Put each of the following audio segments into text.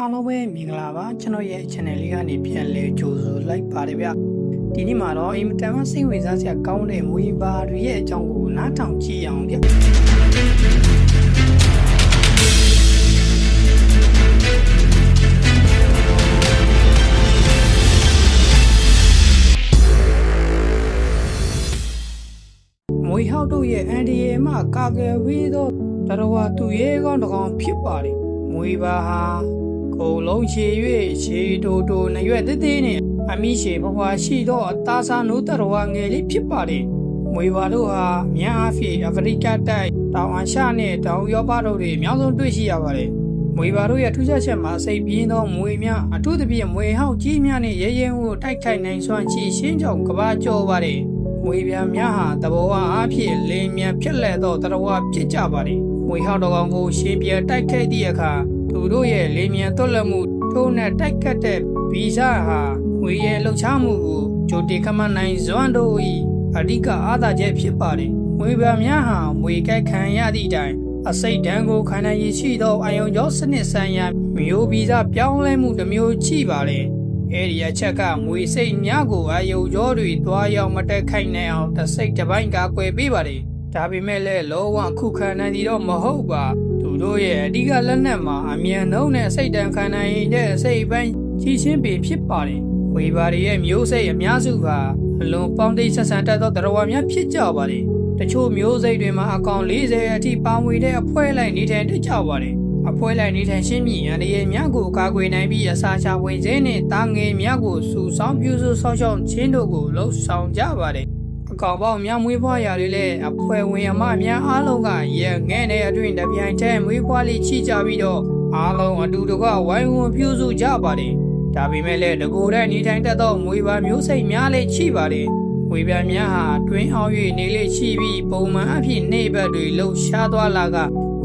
အားလုံးပဲမင်္ဂလာပါကျွန်တော်ရဲ့ channel လေးကနေပြန်လဲကြိုဆိုလိုက်ပါတယ်ဗျဒီနေ့မှာတော့အင်မတန်မှစိတ်ဝင်စားစရာကောင်းတဲ့မွေပါတွေရဲ့အကြောင်းကိုနားထောင်ကြည့်အောင်ဗျမွေဟောက်တို့ရဲ့အန်ဒီယေမှကာကယ်ပြီးတော့တရဝသူရဲကောင်းတစ်ကောင်ဖြစ်ပါတယ်မွေပါဟာ ကုံလုံးချေ၍ခြေတိုတိုနရွက်သေးသေးနဲ့အမိရှေဘဝရှိသောအသားစားနိုးတရဝငယ်လေးဖြစ်ပါတယ်မွေပါတို့ဟာမြန်အားဖြင့်အဖရိကတိုက်တောင်အာရှနဲ့တောင်ဥရောပတို့တွေအများဆုံးတွေ့ရှိရပါတယ်မွေပါတို့ရဲ့ထူးခြားချက်မှာစိတ်ပြင်းသောမွေများအထူးသဖြင့်မွေဟောက်ကြီးများနဲ့ရဲရဲကိုတိုက်ခိုက်နိုင်စွမ်းရှိရှင်းကြောင်ကဘာကျော်ပါတယ်မွေပြာများဟာတဘောဝအားဖြင့်လင်းမြန်ဖြစ်လက်သောတရဝဖြစ်ကြပါတယ်မွေဟောက်တော်ကောင်ကိုရှင်ပြတိုက်ခိုက်သည့်အခါ သူတို့ရဲ့လင်းမြန်သွက်လက်မှုထိုးနဲ့တိုက်ခတ်တဲ့ဗီဇဟာမွေရဲ့လှုပ်ရှားမှုကိုဂျိုတီခမနိုင်ဇွမ်းတို့၏အဓိကအားသာချက်ဖြစ်ပါတယ်မွေပြာများဟာမွေကိုက်ခံရသည့်တိုင်အစိတ်တန်းကိုခံနိုင်ရရှိသောအယုံကျော်စနစ်ဆိုင်ရာမျိုးဗီဇပြောင်းလဲမှုတစ်မျိုးရှိပါလေအဲ့ဒီအချက်ကမွေစိတ်များကိုအယုံကျော်တွေသွားရောက်မတက်ခိုက်နိုင်အောင်တစ်စိတ်တစ်ပိုင်းကကွယ်ပေးပါတယ်ဒါပေမဲ့လည်းလောဝခုခံနိုင်သည်တော့မဟုတ်ပါသူ တို့ရဲ့အဓိကလက်နက်မှာအမြန်နှုံးနဲ့စိတ်တန်ခံနိုင်တဲ့အစိတ်ပိုင်းကြီးချင်းပင်ဖြစ်ပါတယ်ဝေဘာတွေရဲ့မျိုးစိတ်အများစုကအလွန်ပေါင်းတိတ်ဆက်ဆံတတ်သောတရားဝများဖြစ်ကြပါတယ်တချို့မျိုးစိတ်တွေမှာအကောင်40အထိပေါင်းဝေတဲ့အဖွဲလိုက်နေထိုင်တတ်ကြပါတယ်အဖွဲလိုက်နေထိုင်ရှင်းမြအန္တရာယ်များကိုကာကွယ်နိုင်ပြီးအစာချဝင်ခြင်းနဲ့တာငယ်များကိုစူဆောင်းပြုစုဆောင်းရှောက်ခြင်းတို့ကိုလှုပ်ဆောင်ကြပါတယ် အကောင်ပေါင်းများမွေးဖွားရာတွေလည်းအဖွဲဝင်အမများအားလုံးကရဲငဲ့တဲ့အတွင်းတပြိုင်တည်းမွေးဖွားလေးချိကြပြီးတော့အားလုံးအတူတကွဝိုင်းဝန်းပြုစုကြပါတယ်ဒါပေမဲ့လည်းတကူတဲ့နေထိုင်တတ်သောမွေပါမျိုးစိတ်များလည်းရှိပါတယ်ဝေပြများဟာတွင်းအောင်၍နေလေရှိပြီးပုံမှန်အဖြစ်နေဘက်တွေလှုပ်ရှားသွားလာက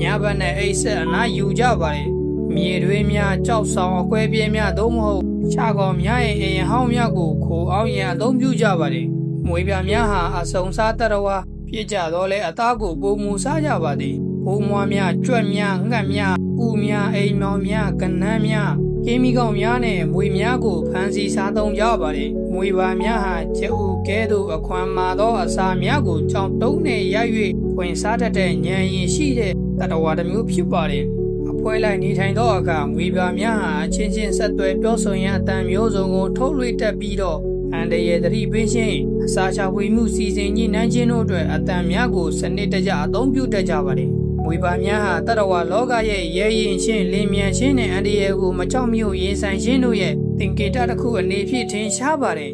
ညဘက်နဲ့အိတ်ဆက်အနာယူကြပါတယ်မြေတွေများကြောက်ဆောင်အကွဲပြင်းများသို့မဟုတ်ခြာကောင်များရဲ့အိမ်ဟောင်းများကိုခိုအောင်ရန်အသုံးပြုကြပါတယ် မွေပြများဟာအစုံစားတရဝါဖြစ်ကြတော့လဲအသားကိုပုံမူစားကြပါသည်ဘိုးမွားများကြွက်များငှက်များဥများအိမ်မောင်များကနန်းများကင်းမီကောင်များနဲ့မွေများကိုဖမ်းဆီးစားသုံးကြပါတယ်။မွေပါများဟာကျုပ်ကဲသို့အခွမ်းမာသောအစာများကိုကြောင်တုံးနဲ့ရိုက်၍ဝင်စားတတ်တဲ့ဉာဏ်ရည်ရှိတဲ့တတဝါတစ်မျိုးဖြစ်ပါတယ်။အ ဖွဲလိုက်နေထိုင်သောအခါမွေပါများဟာအချင်းချင်းဆက်သွယ်ပြောဆိုရန်အတန်မျိုးစုံကိုထုတ်လွှင့်တတ်ပြီးတော့အန်တရယ်သတိပေးခြင်းအစာချဝေမှုစီစဉ်ညှိနှိုင်းခြင်းတို့အတွက်အတန်များကိုစနစ်တကျအသုံးပြုတတ်ကြပါတယ်။ဝေပါများဟာတတဝလောကရဲ့ရဲရင်ချင်းလင်းမြန်ချင်းနဲ့အန္တရာယ်ကိုမကြောက်မြို့ရင်ဆိုင်ခြင်းတို့ရဲ့သင်္ကေတတစ်ခုအနေဖြင့်ထင်ရှားပါတယ်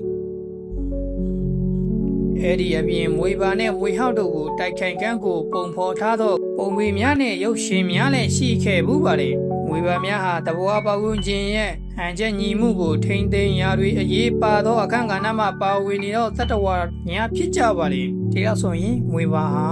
အဲ့ဒီအပြင်မွေပါနဲ့မွေဟောက်တို့ကိုတိုက်ခိုင်ကန်းကိုပုံဖော်ထားသောပုံပေများနဲ့ရုပ်ရှင်များလည်းရှိခဲ့ဘူးပါတယ်မွေပါများဟာတဘောပဝန်းကျင်ရဲ့ဟန်ချက်ညီမှုကိုထိမ့်သိမ်းရာတွေအရေးပါသောအခန့်ကဏ္ဍမှာပါဝင်နေသောသတ္တဝါညာဖြစ်ကြပါလေဒီတော့ဆိုရင်မွေပါဟာ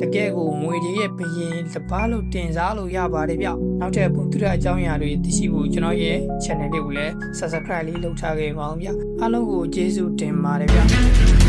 တကယ်ကိုမွေတွေရဲ့ဘရင်စပားလို့တင်စားလို့ရပါတယ်ဗျနောက်ထပ်ပုံသူရအကြောင်းအရာတွေသိရှိဖို့ကျွန်တော်ရဲ့ channel လေးကိုလည်း subscribe လေးလုပ်ထားခဲ့ပါအောင်ဗျအားလုံးကိုကျေးဇူးတင်ပါတယ်ဗျ